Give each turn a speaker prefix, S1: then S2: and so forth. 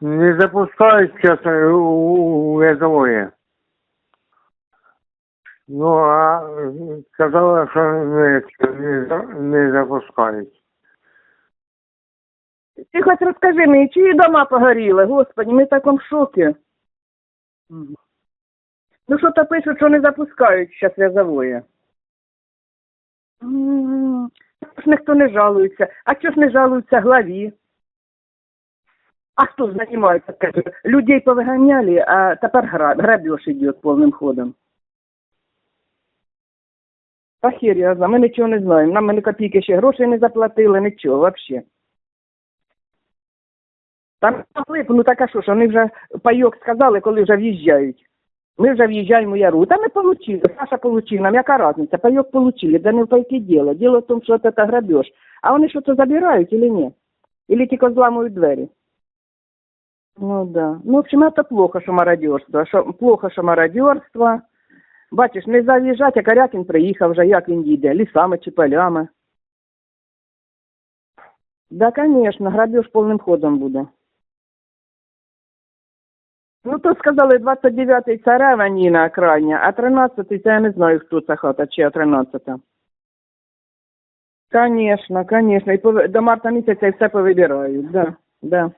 S1: Не запускают сейчас у, у язовое. Ну, а сказала, что не, не, за- не запускають.
S2: Ти хоч розкажи мені, чиї дома погоріли, господи, ми в такому шокі. Ну що то пишуть, що не запускають зараз в'язової. Ніхто не жалується? А чого ж не жалуються главі? А хто займається? скажи? Людей повиганяли, а тепер гра- грабеж йде повним ходом. Та знаю, ми нічого не знаємо. Нам ні копійки ще грошей не заплатили, нічого взагалі. Там могли, ну так а що ж, вони вже пайок сказали, коли вже в'їжджають. Ми вже в'їжджаємо в яру. Та ми получили, Саша получив, нам яка різниця, пайок получили, да не в пайки діло. Діло в тому, що це грабеж. А вони що то забирають или ні? Или тільки зламують двері? Ну да. Ну, в общем, это плохо, що мародерство. Що, плохо, що мародерство. Бачиш, не заїжджати, а Карякін приїхав вже, як він їде, лісами чи полями. Да, конечно, грабеж повним ходом буде. Ну, то сказали 29-й царева Ніна крайня, а 13-й, це я не знаю, хто ця хата, чи 13-та. Конечно, конечно, і до марта місяця і все повибирають, да, да.